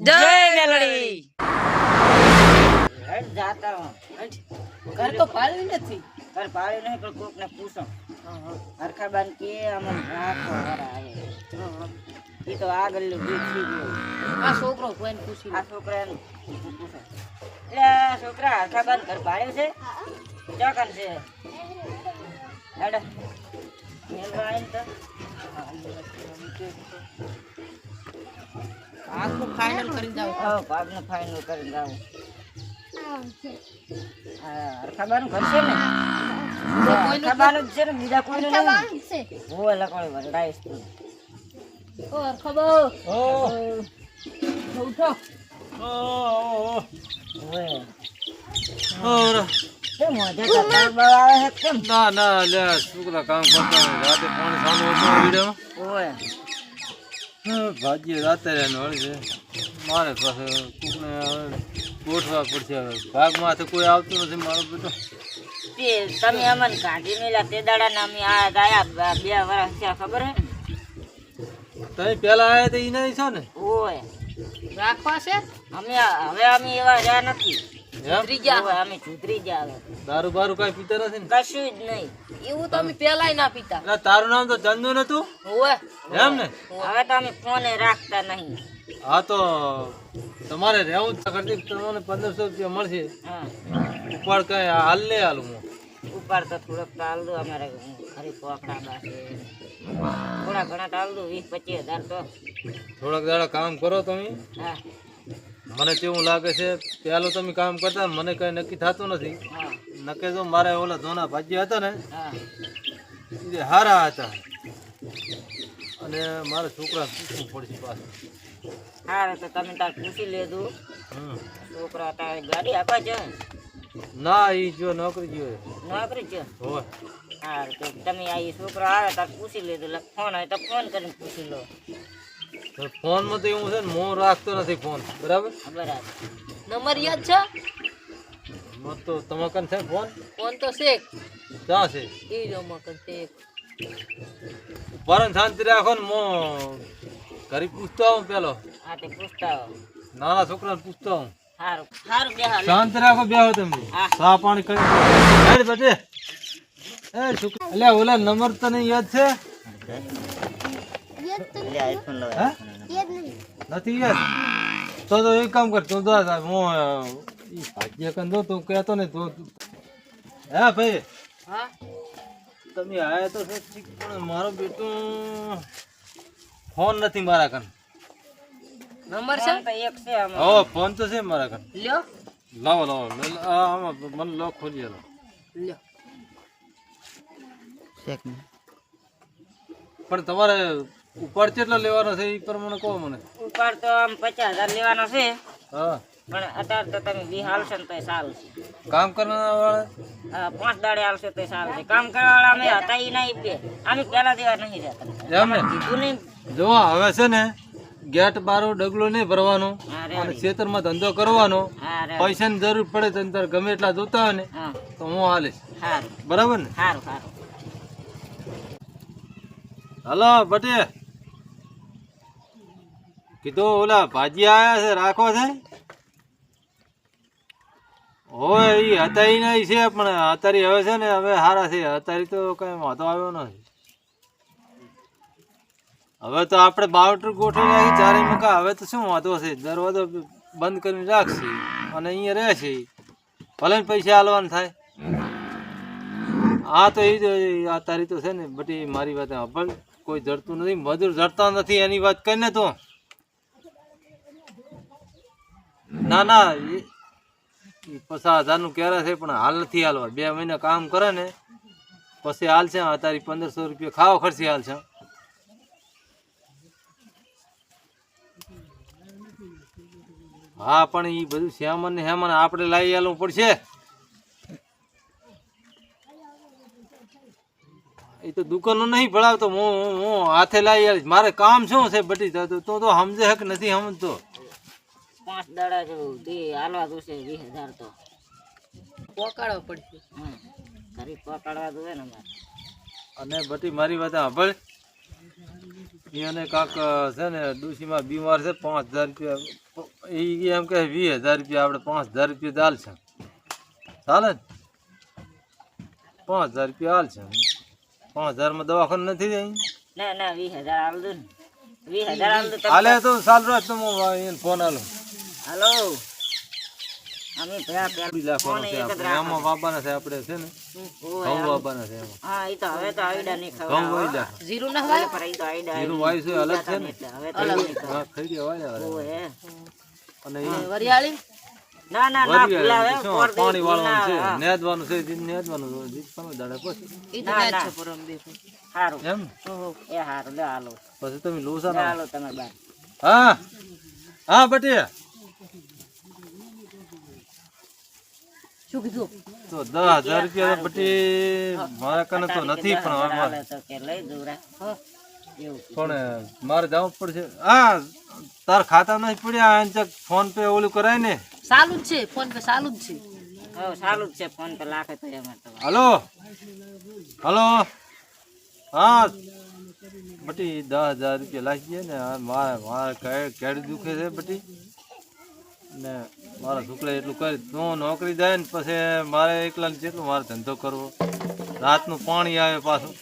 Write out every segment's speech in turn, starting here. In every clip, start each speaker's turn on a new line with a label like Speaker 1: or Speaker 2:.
Speaker 1: જય મેલડી
Speaker 2: જાતા હું
Speaker 1: ઘર તો પાડ્યું નથી.
Speaker 2: કર પાડી નહીં પણ કોક ને પૂછો. હરખા બાન કે અમર રાખો આવે. ઈ તો આગળ બીજી ગયો.
Speaker 1: આ છોકરો કોઈને પૂછી
Speaker 2: આ છોકરાને પૂછો. એટલે છોકરા હરખા બાન ઘર પાડ્યું છે? ચોકન છે? હેડ. મેલવા આવીને તો.
Speaker 1: આખું ફાઇનલ કરીને જાવ
Speaker 2: હા ભાગને ફાઇનલ કરીને હા. હરખાબાનું ઘર છે ને? હરખાબાનું જ છે ને? બીજા કોઈનું નહીં. હું લખવાડે વરડાઈશ તું.
Speaker 1: ઓ ખબર
Speaker 3: ઓ.
Speaker 1: ઉઠો.
Speaker 3: ઓ
Speaker 2: ઓએ
Speaker 3: ઓર
Speaker 2: કેમ આવે છે? કેમ?
Speaker 3: ના ના લે છોકરા કામ કરતા રાતે પાણી ચાલુ હતું વીડિયો
Speaker 2: ઓએ
Speaker 3: ભાજી રાતે છે. મારે પાસે કૂકને હવે ગોઠવા પડશે હવે. ભાગમાંથી કોઈ આવતું નથી મારો બેટો
Speaker 2: તે તમે અમને કાઢી મેલા તે દાડા ના અમે આ ગયા બે વર્ષ થયા ખબર હે
Speaker 3: તમે પેલા આવ્યા તો એ નહીં છો ને?
Speaker 2: ઓય.
Speaker 1: રાખવા છે?
Speaker 2: અમે હવે અમે એવા રહ્યા નથી.
Speaker 1: ત્રીજા
Speaker 2: ઓવે, અમે સુધરી ગયા
Speaker 3: દારૂ બારૂ કઈ પીતા નથી ને?
Speaker 2: કશું જ નહીં.
Speaker 1: એવું તો અમે પેલાય ના પીતા.
Speaker 3: એટલે તારું નામ તો ચંદુ નતું
Speaker 1: ઓએ
Speaker 3: એમ ને?
Speaker 2: હવે તો અમે ફોને રાખતા નહીં.
Speaker 3: હા તો તમારે રહેવું જ ખર્ચી તમને પંદરસો રૂપિયા મળશે. ઉપાડ કઈ હાલ લે હાલ હું.
Speaker 2: ઉપર તો થોડોક ટાલ દો અમારે. ખરી પોકડા થોડા ઘણા ટાલ દો વીસ પચીસ હજાર તો.
Speaker 3: થોડાક દાડા કામ કરો તમે.
Speaker 2: હા.
Speaker 3: મને કેવું લાગે છે. પેલું તમે કામ કરતા મને કઈ નક્કી થતું નથી. નકે જો મારે ઓલા ધોના ભાજી હતા ને
Speaker 2: હા.
Speaker 3: એ હારા હતા. અને મારા છોકરા પૂછવું પડશે પાછું.
Speaker 2: હારે તો તમે તાર પૂછી લેજો. છોકરા તારે ગાડી આપવા છે?
Speaker 3: ના એ જો નોકરી જો
Speaker 2: નોકરી છે?
Speaker 3: હોય.
Speaker 2: હારે તો તમે આ છોકરા આવે તાર પૂછી લેજો. ફોન આવે તો ફોન કરીને પૂછી લો.
Speaker 3: ફોનમાં તો એવું છે ને હું રાખતો નથી ફોન. બરાબર?
Speaker 2: બરાબર.
Speaker 1: નંબર યાદ છે?
Speaker 3: મત તો તમે કન છે ફોન?
Speaker 1: ફોન તો છે
Speaker 3: ક્યાં છે?
Speaker 1: એ જો મકન છે
Speaker 3: પરમ શાંતિ રાખો ને મો ઘરે પૂછતો આવું પેલો.
Speaker 2: હા તે પૂછતા
Speaker 3: નાના છોકરાને પૂછતો આવું.
Speaker 2: સારું સારું બે
Speaker 3: શાંત રાખો બેહો તમે.
Speaker 2: હા.
Speaker 3: ચા પાણી કરી હેડ એ છોકરા. અલ્યા ઓલા નંબર તને યાદ છે? નથી. યાદ તો તો એક કામ કર તું તો હું ઈ ભાગ્ય કન દો તું કહેતો ને તો હે ભાઈ?
Speaker 1: હા?
Speaker 3: તમે આયા તો ઠીક પણ મારો બેટો ફોન નથી મારા કન.
Speaker 1: નંબર છે?
Speaker 2: ફોન તો એક છે આમાં.
Speaker 3: ફોન તો છે મારા કન.
Speaker 1: લ્યો.
Speaker 3: લાવો લાવો આમાં મને લો ખોલી
Speaker 1: લ્યો.
Speaker 3: પણ તમારે ઉપાડ કેટલો લેવાનો છે? એ પ્રમાણે કહો મને.
Speaker 2: ઉપાડ તો આમ પચાસ હજાર લેવાનો છે.
Speaker 3: હા.
Speaker 2: પણ અત્યારે તો તમે બી હાલશો ને તો સારું છે.
Speaker 3: કામ કરવાના વાળા?
Speaker 2: પાંચ દાડે હાલશે તો સારું છે. કામ કરવાવાળા અમે હતા એ નહીં બે. અમે પેલા જેવા નહીં રહેતા.
Speaker 3: એમ ને?
Speaker 2: કીધું નહીં.
Speaker 3: જો હવે છે ને ગેટ બારો ડગલો નહીં ભરવાનો અને ખેતરમાં ધંધો કરવાનો. પૈસાની જરૂર પડે તો અંદર ગમે એટલા જોતા હોય ને તો હું હાલીશ. બરાબર ને? હલો બટે કીધું ઓલા ભાજી આયા છે રાખો છે? હોય એ ઈ નહીં છે, પણ અત્યારે હવે છે ને, હવે સારા છે. અત્યારે તો કઈ વાંધો આવ્યો નથી. હવે તો આપણે બાવટર ગોઠવી નાખી, ચારે મકા. હવે તો શું વાંધો છે? દરવાજો બંધ કરીને રાખશે અને અહીંયા રહેશે ભલે પૈસા હાલવાના થાય. હા તો એ જ આ તારી તો છે ને બટી મારી વાત પણ કોઈ જડતું નથી, મજૂર જડતા નથી, એની વાત કરીને તો. ના ના પચાસ હજારનું ક્યારે છે, પણ હાલ નથી હાલવા. બે મહિના કામ કરે ને, પછી હાલ છે તારી પંદરસો રૂપિયા ખાવા ખર્ચી હાલ છે. હા, પણ એ બધું શ્યામન ને હેમન આપણે લાવી આલવું પડશે. એ તો દુકાનો નહીં ભણાવતો, હું હું- હાથે લાવી આવીશ મારે કામ શું છે, બટી? તું તો સમજે હક નથી સમજતો.
Speaker 2: પાંચ દાડા જેવું તે હાલવા જોશે વીસ હજાર તો.
Speaker 1: પોકાડવો પડશે.
Speaker 2: હમ ઘરે પકડવા જોવે ને મારે
Speaker 3: અને બટી મારી વાત સાંભળ. એને કાંક છે ને ડુસીમાં બીમાર છે પાંચ હજાર રૂપિયા. ઈ એમ કે વીસ હજાર રૂપિયા આપણે પાંચ હજાર રૂપિયા દાલ છે ચાલે ને? પાંચ હજાર રૂપિયા હાલ છે પાંચ હજારમાં દવાખાનું નથી જાય?
Speaker 2: ના ના વીસ હજાર આલ દઉં ને. વીસ હજાર દઉં
Speaker 3: હાલે તો સાલ રાત તો હું ફોન આલો.
Speaker 2: હાલો અમે ભયા પેલા ફોન
Speaker 3: છે
Speaker 2: એક જ
Speaker 3: આપણે
Speaker 2: રાખો.
Speaker 3: એમાં છે આપણે છે ને ઘઉં
Speaker 2: આમ.
Speaker 3: છે
Speaker 2: હા એ તો હવે તો આઈડા નહીં
Speaker 3: ઘઉં
Speaker 2: ખવડાવો.
Speaker 3: વહી જા
Speaker 1: જીરું ના હોય
Speaker 2: પર ઈ તો આઈડા
Speaker 3: જીરું
Speaker 2: આવી.
Speaker 3: છે અલગ છે ને
Speaker 2: હવે તો અલગ ખવડાવો.
Speaker 3: હા ખાઈ રહ્યા વાળા વાળા.
Speaker 2: ઓય.
Speaker 3: અને ઈ
Speaker 1: વરિયાળી
Speaker 2: ના ના ના દે,
Speaker 3: પાણી વાળવાનું છે. નેદવાનું છે જીન નેદવાનું છે જી તમે દાડા પછી
Speaker 1: એ તો
Speaker 2: ના,
Speaker 1: ના જ
Speaker 2: ના.
Speaker 1: છે પરમ બે
Speaker 2: હારું
Speaker 3: એમ
Speaker 1: ઓહો
Speaker 2: એ હારું લે હાલો
Speaker 3: પછી તમે લોસા ના
Speaker 2: હાલો તમે બાર
Speaker 3: હા હા બટિયા
Speaker 1: શું કીધું?
Speaker 3: તો દસ હજાર રૂપિયા બટી મારા કને તો નથી પણ હવે મારે-
Speaker 2: તો કે લઈ દઉં રા. એવું
Speaker 3: પણ મારે જવું પડશે. હા તાર ખાતા નથી પડ્યા એને ફોન પે ઓલું કરાય ને.
Speaker 1: ચાલુ જ છે ફોન પે ચાલુ જ છે.
Speaker 2: સારું જ છે ફોન પે લાખે તો એમાં તો.
Speaker 3: હલો? હલો? હા. બટી દસ હજાર રૂપિયા લાગી ગયા ને આ મારે મારે કે- કેડી દુખે છે બટી? ને મારા છોકરા એટલું કરી, તું નોકરી જાય ને પછી મારે એકલાને જેટલું મારે ધંધો કરવો. રાતનું પાણી આવે પાછું.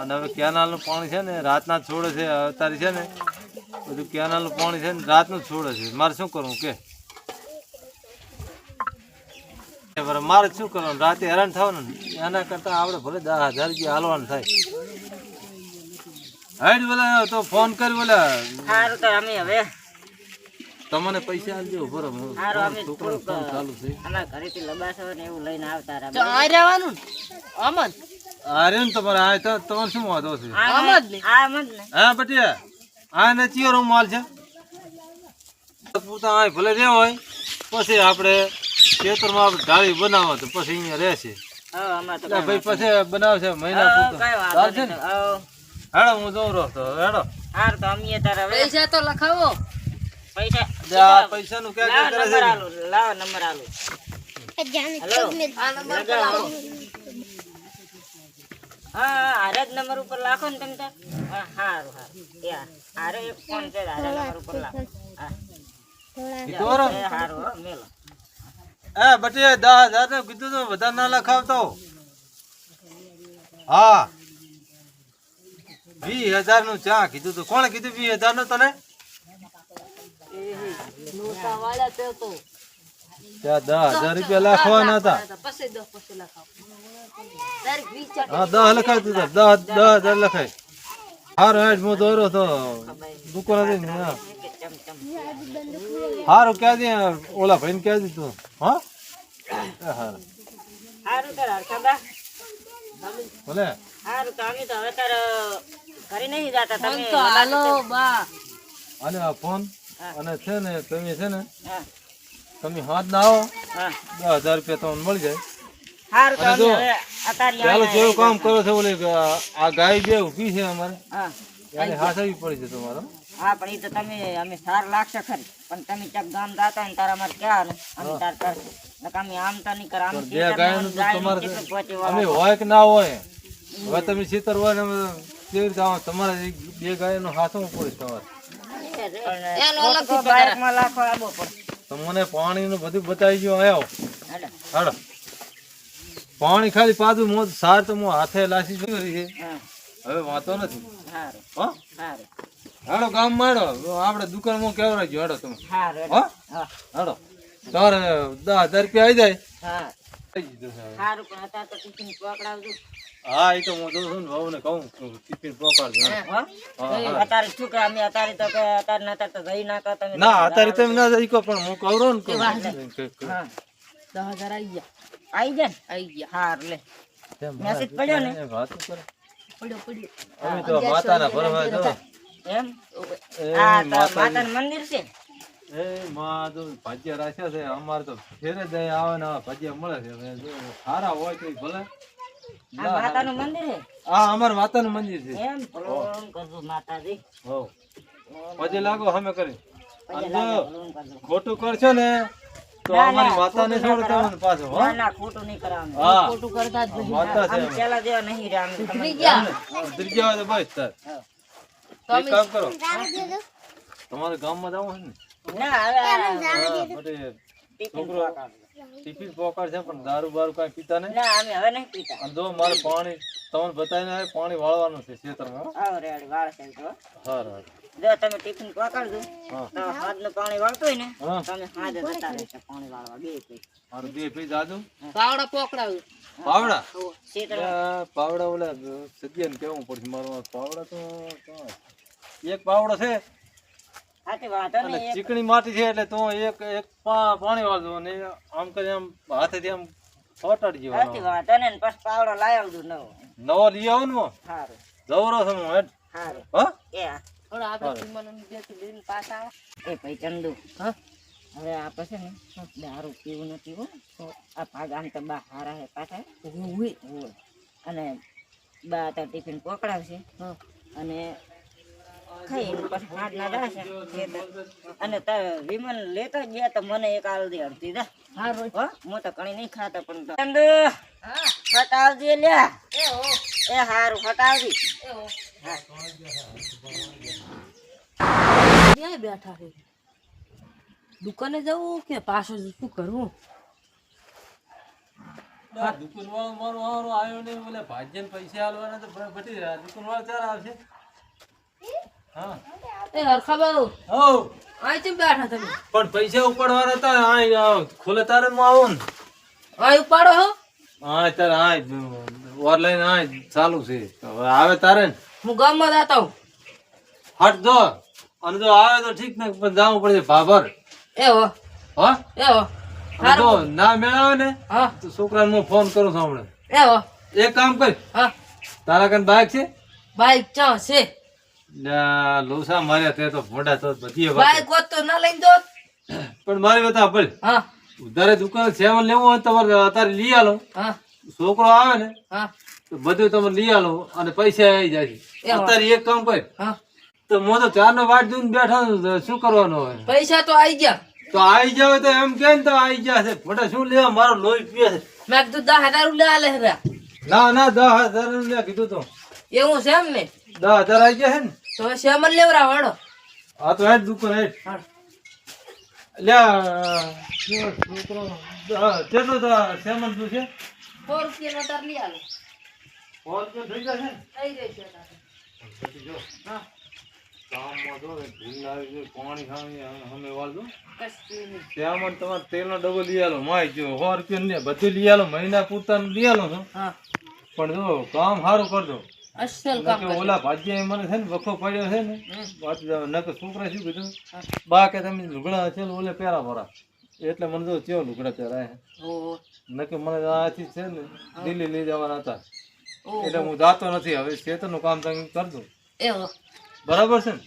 Speaker 3: અને હવે કેનાલનું પાણી છે ને, રાતના છોડે છે, અવતારી છે ને, બધું કેનાલનું પાણી છે ને, રાતનું છોડે છે. મારે શું કરવું કે. મારે શું કરવાનું? રાતે હેરાન થવાનું એના કરતાં આપણે ભલે દસ હજાર રૂપિયા હાલવાનું થાય. હાઈડ બોલા તો ફોન કરી બોલા
Speaker 2: હવે
Speaker 3: તમને પૈસા આપજો બરોબર
Speaker 2: સારું અમે થોડુંક
Speaker 3: ચાલુ છે.
Speaker 2: અમાર ઘરે થી લબાસો ને એવું લઈને આવતા
Speaker 1: તો આ રહેવાનું અમન?
Speaker 3: અરે ને તમારે આ તો તમારે શું વાંધો છે?
Speaker 2: આમ
Speaker 1: ને.
Speaker 2: આ અમન ને.
Speaker 3: હા બટિયા આ ને ચિયરો માલ છે. પૂરતા આ ભલે રહેવો હોય પછી આપણે ખેતરમાં આપણે ઢાળી બનાવો તો પછી અહીંયા રહેશે ભાઈ પછી બનાવશે મહિના પૂરતા. ચાલશે ને? હેડો હું જઉં રહો તો હેડો.
Speaker 2: હાર તો અમે તારા
Speaker 1: પૈસા તો લખાવો.
Speaker 2: પૈસા?
Speaker 3: જે ક્યાં
Speaker 2: લાવો
Speaker 3: કરે
Speaker 2: નંબર
Speaker 3: છે?
Speaker 2: આલો લાવો નંબર આલો. હા હા હારે જ નંબર ઉપર લાખો ને તમે હા હારું હારું. હારે એક ફોન છે હારે નંબર ઉપર લાખો હા. એ હારું મેલો.
Speaker 3: એ બટી દસ હજાર ને કીધું તો વધારે ના લખાવતો. હા. વીસ હજારનું ચા કીધું તું. કોણ કીધું વીસ હજારનું તને? ત્યાં દસ હજાર રૂપિયા લખવાના હતા. હા દસ લખાય તું દસ દસ હજાર લખાય. હારું હેડ હું દોરો તો દુકાન હતી સારું
Speaker 2: કે ચમ ચમ
Speaker 3: હારું ક્યાં દે ઓલા ભાઈને ક્યાં દીધું હા? હારું. ભલે.
Speaker 2: હારું તો અમે તો હવે તાર ઘરે નહીં જાતા તમે.
Speaker 1: તો હાલો બા.
Speaker 3: અને ફોન? અને છે ને તમે છે ને તમે હાથ ના આવો દસ હજાર રૂપિયા તમને મળી જાય. ચાલો જેવું કામ કરો છો ઓલી આ ગાય બે ઊભી છે અમારે.
Speaker 2: હા.
Speaker 3: એને હાથવી પડી છે તમારો.
Speaker 2: હા પણ એ તો તમે અમે સાર લાગશે ખરી. પણ તમે ચક ગામ જાતા ને તારા અમારે ક્યાં અમે તાર કરશું અમે આમ તો નહીં કર આમ
Speaker 3: બે તો
Speaker 2: ગાયનું
Speaker 3: તમારે અમે હોય. કે ના હોય? હવે તમે છેતર હોય ને કેવી રીતે તમારે બે ગાયનું હાથવું પડે તમારે.
Speaker 2: પણ
Speaker 3: પાણી પાણીનું બધું બતાવી ગયો આવ્યો
Speaker 2: હાલો.
Speaker 3: હાલો. પાણી ખાલી પાછું મોજ સાર તો હું હાથે લાસી શું છે. હવે વાંધો નથી.
Speaker 2: હાડો
Speaker 3: કામ
Speaker 2: હારું.
Speaker 3: આપડે દુકાનમાં આપણે દુકાનમાં હાડો તમે.
Speaker 2: હાડો
Speaker 3: હો?
Speaker 2: હા.
Speaker 3: હાલો. દસ હજાર રૂપિયા આવી જાય.
Speaker 2: પણ અત્યારે તો ટિફિન પકડાવજો.
Speaker 3: હા એ તો હું જોઉં છું ને વહુને કહું. ટિફિન પકડજો
Speaker 2: હો?
Speaker 3: હા, હા.
Speaker 2: અત્યારે શું કે અમે અત્યારે તો કે અત્યારે નતા તો જઈ ના કહો તમે
Speaker 3: ના અત્યારે તમે ના જઈ કહો પણ હું કહું ને કહું. કે- કે-
Speaker 2: હા.
Speaker 1: દસ આવી ગયા.
Speaker 2: આઈ જાય
Speaker 1: આવી ગયા.
Speaker 2: હારું લે. મેસેજ પડ્યો ને?
Speaker 3: એ વાતો
Speaker 1: પડ્યો પડ્યો.
Speaker 3: અમે તો માતાના ભરવા જો
Speaker 2: એમ? આ માતાનું મંદિર છે?
Speaker 3: એ માં તો ભાગ્ય રાખ્યા છે અમારે તો ફેરે જાય આવે ને આવા મળે છે. સારા હોય તો ભલે.
Speaker 2: આ માતાનું મંદિર છે
Speaker 3: આ અમાર માતાનું મંદિર છે.
Speaker 2: એમ પ્રણામ કરજો માતાજી.
Speaker 3: હો. પછી લાગો અમે કરી. ખોટું કરશો ને તો અમારી
Speaker 2: ના,
Speaker 3: માતાને છોડ તમને પાછો હો.
Speaker 2: ના ના ખોટું નહીં કરાવવાનું.
Speaker 1: ખોટું કરતા જ નહીં.
Speaker 3: માતા છે
Speaker 2: અમે
Speaker 3: અમે.
Speaker 2: પેલા જેવા નહીં
Speaker 1: ઉતરી ગયા.
Speaker 3: હોય તો બસ તાર.
Speaker 1: તો
Speaker 3: એક કામ કરો. તમારે ગામમાં જવું છે ને?
Speaker 2: ના હવે
Speaker 3: છોકરો
Speaker 2: પકાવજો.
Speaker 3: ટિફિન છે પણ દારૂ બારૂ કાંઈ પીતા નહીં.
Speaker 2: ના અમે હવે નહીં પીતા.
Speaker 3: અને જો મારે પાણી તમને બતાવીને આવે પાણી વાળવાનું છે ખેતરમાં હો.
Speaker 2: આવો રેડી વાળ છે તો.
Speaker 3: હા હા
Speaker 2: જો તમે ટિફિન પકડજો તો હાથનું પાણી વાળતો હોય ને તમે હાથે જતા રહેશે પાણી વાળવા બે પી.
Speaker 3: મારું બે પી દાદુ
Speaker 1: પાવડા પોકડાવ્યું.
Speaker 3: પાવડા? પાવડા ઓલા સગિયાને કેવું પડશે મારું પાવડા તો એક પાવડો છે
Speaker 2: હાથી વાંધો
Speaker 3: અને
Speaker 2: નહીં એક
Speaker 3: ચીકણી માટી છે એટલે તો એક એક પાણી વાળજો ને આમ કરી આમ હાથેથી આમ ફટાડી જેવાનો
Speaker 2: હાથી વાત ને પછી પાવડો લાવી આવજો નવો.
Speaker 3: નવો લઈ આવો ને
Speaker 2: સારું
Speaker 3: જવરો છે હું હેડ.
Speaker 2: સારું
Speaker 3: હા?
Speaker 2: એ હા.
Speaker 1: થોડો આપણે ચીમવાનું બેસી પાછા આવે.
Speaker 2: એ ભાઈ ચંદુ. હા? હવે આપણે છે ને દારૂ પીવું નથી હો. તો આ ભાગ આમ તો બા હારા હે પાછા. હોય હોય? અને બા તો ટિફિન પકડાવશે. હા. અને હાથ ના દાશે અને વિમલ લેતા ગયા તો મને એક આલદી અડધી દા.
Speaker 1: હારું.
Speaker 2: હો હું તો કણી નહીં ખાતા પણ તો. ચંદુ ફટાવજે લ્યા
Speaker 1: એ હો.
Speaker 2: એ હારું ફટાવજી
Speaker 1: એ હો.
Speaker 2: હા.
Speaker 1: ક્યાંય બેઠા છે? દુકાને જવું કે પાછું શું કરવું?
Speaker 3: દુકાન વાળો મારો આવ્યો નહીં બોલે ભાજ્યને પૈસા હાલવાના તો બ- રહ્યા. દુકાન વાળો ચાર આવશે? હા.
Speaker 1: એ હરખા બાબુ
Speaker 3: હો.
Speaker 1: અહીં ચેમ બેઠા તમે?
Speaker 3: પણ પૈસા ઉપાડવાના હતા આ આ ખોલે તારે હું આવું ને.
Speaker 1: અહીં ઉપાડો હો.
Speaker 3: હા તારે હા ઓનલાઈન હા ચાલુ છે. હવે આવે તારે ને.
Speaker 1: હું ગામમાં જતા હું
Speaker 3: હટ જો. અને જો આવે તો ઠીક ને પણ જવું પડશે ભાભર.
Speaker 1: એ હો.
Speaker 3: હા?
Speaker 1: એ હો.
Speaker 3: ના મેળાવે ને
Speaker 1: હા.
Speaker 3: તો છોકરાને હું ફોન કરું છું હમણાં.
Speaker 1: એ હો.
Speaker 3: એક કામ કર.
Speaker 1: હા.
Speaker 3: તારા કન બાઈક છે?
Speaker 1: બાઈક ચા છે.
Speaker 3: લોસા માર્યા તે તો મોઢા તો બધી
Speaker 1: ભાઈ કોત તો ના લઈ દો
Speaker 3: પણ મારી બતા ભલે
Speaker 1: હા.
Speaker 3: ઉધારે દુકાન સેવન લેવું હોય તમારે અત્યારે લઈ આલો.
Speaker 1: હા.
Speaker 3: છોકરો આવે ને
Speaker 1: હા.
Speaker 3: તો બધું તમે લઈ આલો અને પૈસા આવી જાય.
Speaker 1: વાત.
Speaker 3: અત્યારે એક કામ કર.
Speaker 1: હા.
Speaker 3: તો મો તો ચાર નો વાટ જોઈને બેઠા શું કરવાનું હોય?
Speaker 1: પૈસા તો આવી ગયા.
Speaker 3: તો આવી જાવ તો એમ કે ને તો આવી ગયા છે. મોટા શું લેવા? મારો લોહી પીએ છે.
Speaker 1: મેં કીધું દસ હજાર લે લે રે
Speaker 3: ના ના દસ હજાર લેવા કીધું તો.
Speaker 1: એવું છે એમ ને?
Speaker 3: દસ હજાર આવી ગયા છે ને?
Speaker 1: તો હવે શેમન લેવરા વાળો
Speaker 3: આ તો હેડ દુકાન હેડ.
Speaker 1: હા
Speaker 3: લ્યા છોકરો હા, તો સેમન તું છે?
Speaker 1: ફોર રૂપિયા નો તાર લઈ આલો.
Speaker 3: ફોર તો થઈ જશે
Speaker 1: થઈ જશે તારે.
Speaker 3: જો.
Speaker 1: હા.
Speaker 3: કામમાં જો ભૂલ આવી ગઈ, પાણી ખાવી અમે વાળજો.
Speaker 1: કશું
Speaker 3: તમારે તેલનો ડબ્બો લઈ આલો? માય જો સો રૂપિયા ને બધું લઈ આલો મહિના પૂરતા લઈ આલો છો.
Speaker 1: હા.
Speaker 3: પણ જો કામ સારું કરજો.
Speaker 1: અસલ કામ
Speaker 3: નકર ઓલા મને છે ને વખો પડ્યો છે ને વાત નકર છોકરા શું કીધું? બા કે તમે લુગડા છે ઓલે પહેરા ભરા એટલે મને તો કેવો લુગડા પહેરાય
Speaker 1: ઓહો
Speaker 3: મને આથી છે ને દિલ્હી લઈ જવાના હતા. એટલે હું જાતો નથી. હવે ખેતરનું કામ તમે કરજો બરાબર છે ને?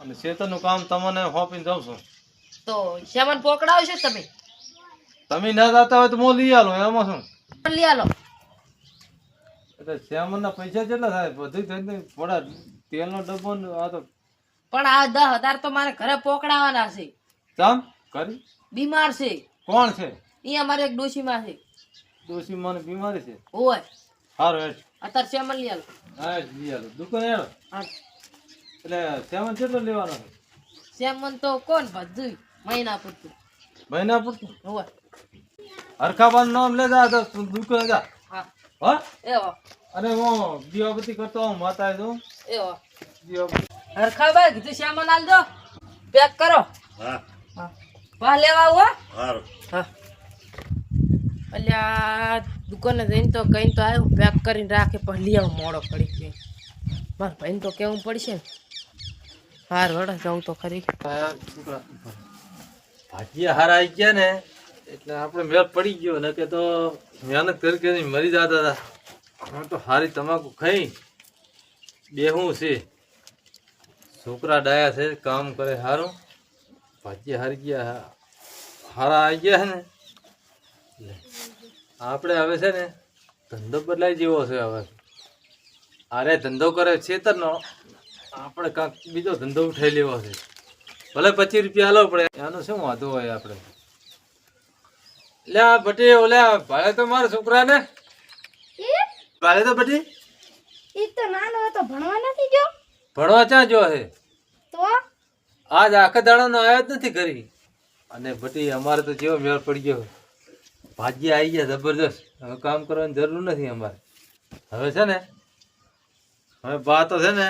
Speaker 3: અને ખેતરનું કામ તમને હોપીને જાઉં છું.
Speaker 1: તો શેમન પકડાવશો તમે?
Speaker 3: તમે ના જાતા હોય તો હું લઈ આલો એમાં શું?
Speaker 1: લઈ આલો.
Speaker 3: એટલે શ્યામનના પૈસા કેટલા થાય? બધું થઈને થોડા તેલનો ડબ્બો ને આ તો
Speaker 1: પણ આ દસ હજાર તો મારે ઘરે પોકડાવાના છે.
Speaker 3: ચમ કરી.
Speaker 1: બીમાર છે.
Speaker 3: કોણ છે?
Speaker 1: અહીંયા મારે એક ડોશીમાં છે.
Speaker 3: ડોશી મને બીમારી છે?
Speaker 1: ઓય.
Speaker 3: સારું હેડ.
Speaker 1: અત્યારે શેમન લઈ આલો.
Speaker 3: હા લઈ આલો. દુકાન એટલે શ્યામન કેટલો લેવાનો છે?
Speaker 1: શેમન તો કોણ? બધું મહિના પૂરતું
Speaker 3: મહિના પૂરતું
Speaker 1: ઓય.
Speaker 3: હરખાબાનું નામ લેતા તો દુકાને જા.
Speaker 1: હા.
Speaker 3: હા?
Speaker 1: એવો
Speaker 3: અને હું દીવાબત્તી કરતો હું માતા દઉં
Speaker 1: એવો. હરખાભાઈ કીધું શેમન આલજો. પેક કરો.
Speaker 4: હા.
Speaker 1: હા. વાહ લેવા આવો હો?
Speaker 4: સારું
Speaker 1: હા. અલ્યા દુકાને જઈને તો કઈ તો આવ્યું પેક કરીને રાખે પણ લઈ આવું મોડો પડી ગયો મારા ભાઈને તો કેવું પડશે ને. હાર વડા જાઉં તો ખરી.
Speaker 3: ભાજી હારા આવી ગયા ને એટલે આપણે મેળ પડી ગયો ને કે તો મહેનત કરી કરી મરી જતા હતા. હવે તો હારી તમાકુ ખાઈ બેહું છે. છોકરા ડાયા છે, કામ કરે સારું ભાગ્ય હારી ગયા, હારા આવી ગયા ને. આપણે હવે છે ને ધંધો બદલાઈ જેવો છે હવે. અરે ધંધો કરે છેતરનો આપણે કાંક બીજો ધંધો ઉઠાઈ લેવો છે. ભલે પચીસ રૂપિયા હાલો પડે એનો શું વાંધો હોય આપણે? લે બટી ઓલે ભાઈ તો મારા છોકરાને. ભાડે તો પછી
Speaker 5: ઈ તો નાનો હતો ભણવા નથી ગયો.
Speaker 3: ભણવા ક્યાં જો હે?
Speaker 5: તો?
Speaker 3: આજ આખા દાડાનો આવ્યો જ નથી કરી અને ભટી અમારે તો જેવો મેળ પડી ગયો ભાગ્ય આવી ગયા જબરજસ્ત. હવે કામ કરવાની જરૂર નથી અમારે. હવે છે ને હવે બા તો છે ને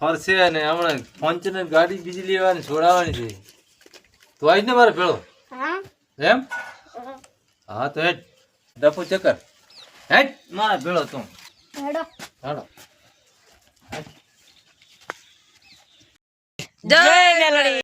Speaker 3: ફરશે અને હમણાં પંચને ગાડી બીજી લેવાની છોડાવવાની છે. તો આવી ને મારે ભેળો? એમ? હા. તો હેડ. ડફો ચક્કર હેડ. મારા ભેળો તું. હાલો
Speaker 1: જય મેલડી.